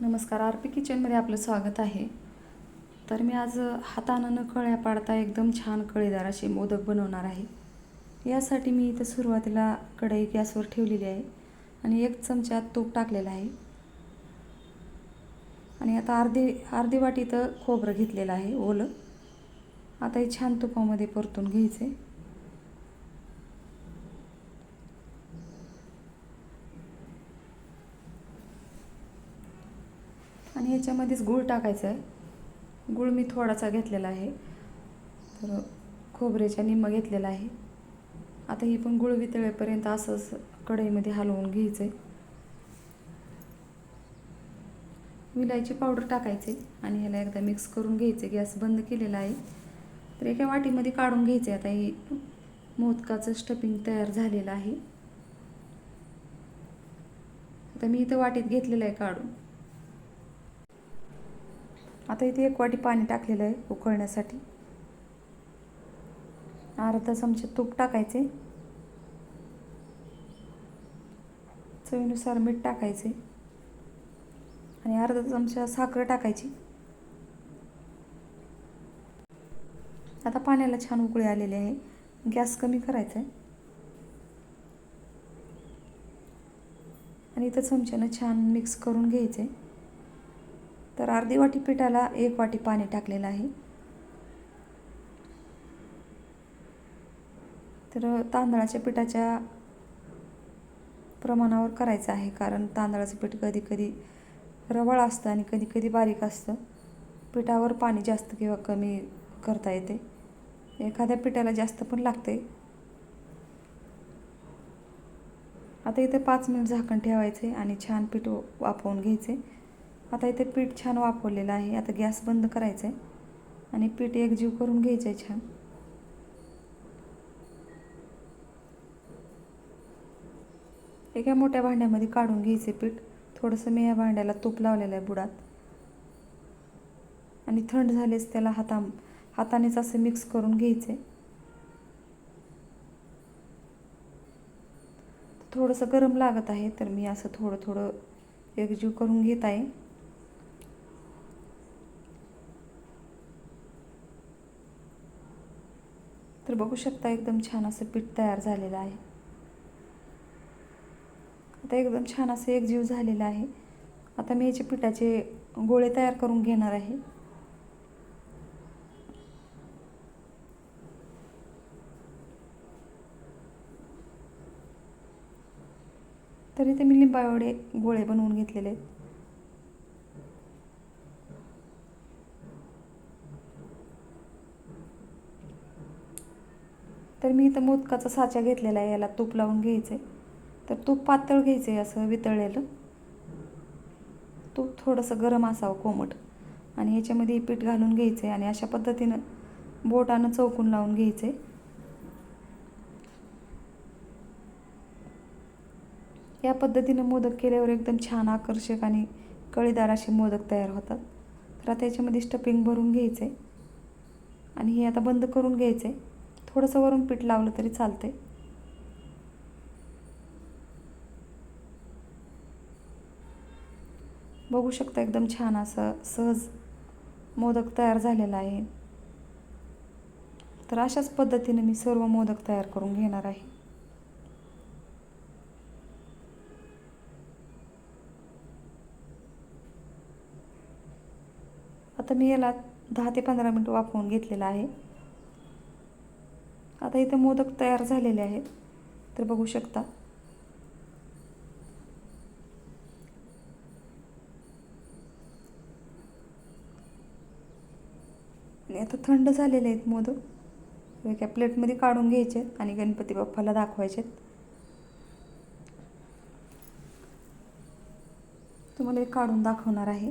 नमस्कार R P किचनमध्ये आपलं स्वागत आहे. तर मी आज हातानं न कळ्या पाडता एकदम छान कळीदार असे मोदक बनवणार आहे. यासाठी मी इथं सुरुवातीला कढई गॅसवर ठेवलेली आहे आणि एक चमचा तूप टाकलेलं आहे. आणि आता अर्धी अर्धी वाटी इथं खोबरं घेतलेलं आहे ओलं. आता हे छान तुपामध्ये परतून घ्यायचं आहे आणि ह्याच्यामध्येच गूळ टाकायचं आहे. गूळ मी थोडासा घेतलेला आहे. तर खोबऱ्याच्या निम्मा घेतलेला आहे. आता ही पण गुळ वितळेपर्यंत असंच कढईमध्ये हलवून घ्यायचं आहे विलायची पावडर टाकायचे आणि ह्याला एकदा मिक्स करून घ्यायचे गॅस बंद केलेला आहे. तर एका वाटीमध्ये काढून घ्यायचे आता ही मोदकाचं स्टफिंग तयार झालेलं आहे. आता मी इथं वाटीत घेतलेलं आहे काढून. आता इथे एक वाटी पाणी टाकलेलं आहे उकळण्यासाठी. अर्धा चमचे तूप टाकायचे. चवीनुसार मीठ टाकायचे. आणि अर्धा चमचा साखर टाकायची. आता पाण्याला छान उकळी आलेली आहे. गॅस कमी करायचा आहे आणि इथं चमच्यानं छान मिक्स करून घ्यायचे तर अर्धी वाटी पिठाला एक वाटी पाणी टाकलेलं आहे. तर तांदळाच्या पिठाच्या प्रमाणावर करायचं आहे कारण तांदळाचं पीठ कधी कधी रवाळ असतं आणि कधी कधी बारीक असतं. पिठावर पाणी जास्त किंवा कमी करता येते. एखाद्या पिठाला जास्त पण लागते. आता इथे पाच मिनिट झाकण ठेवायचे आणि छान पीठ वाफवून घ्यायचे. आता इथे पीठ छान वापरलेलं आहे. आता गॅस बंद करायचं आहे आणि पीठ एकजीव करून घ्यायचं आहे छान. एका मोठ्या भांड्यामध्ये काढून घ्यायचे पीठ. थोडंसं मी या भांड्याला तूप लावलेलं आहे बुडात. आणि थंड झालेच त्याला हाता हातानेच असं मिक्स करून घ्यायचे थोडंसं गरम लागत आहे तर मी असं थोडं थोडं एकजीव करून घेत आहे. तर बघू शकता एकदम छान असं पीठ तयार झालेलं आहे. आता एकदम छान असं एकजीव झालेलं आहे. आता मी याचे पिठाचे गोळे तयार करून घेणार आहे. तर इथे मी लिंबावडे गोळे बनवून घेतलेले आहेत. तर मी इथं मोदकाचा साचा घेतलेला आहे याला तूप लावून घ्यायचं आहे तर तूप पातळ घ्यायचं आहे असं वितळलेलं. तूप थोडंसं गरम असावं कोमट. आणि याच्यामध्ये पीठ घालून घ्यायचं आहे आणि अशा पद्धतीनं बोटानं चौकून लावून घ्यायचं आहे या पद्धतीनं मोदक केल्यावर एकदम छान आकर्षक आणि कळीदार असे मोदक तयार होतात. तर आता याच्यामध्ये स्टपिंग भरून घ्यायचं आहे आणि हे आता बंद करून घ्यायचं आहे थोडंसं वरून पीठ लावलं तरी चालते बघू शकता एकदम छान असं सहज मोदक तयार झालेला आहे. तर अशाच पद्धतीने मी सर्व मोदक तयार करून घेणार आहे. आता मी याला दहा ते पंधरा मिनटं वाफवून घेतलेलं आहे. आता इथे मोदक तयार झालेले आहेत. तर बघू शकता. आणि आता थंड झालेले आहेत मोदक. एका प्लेटमध्ये काढून घ्यायचे आणि गणपती बाप्पाला दाखवायचे तुम्हाला एक काढून दाखवणार आहे.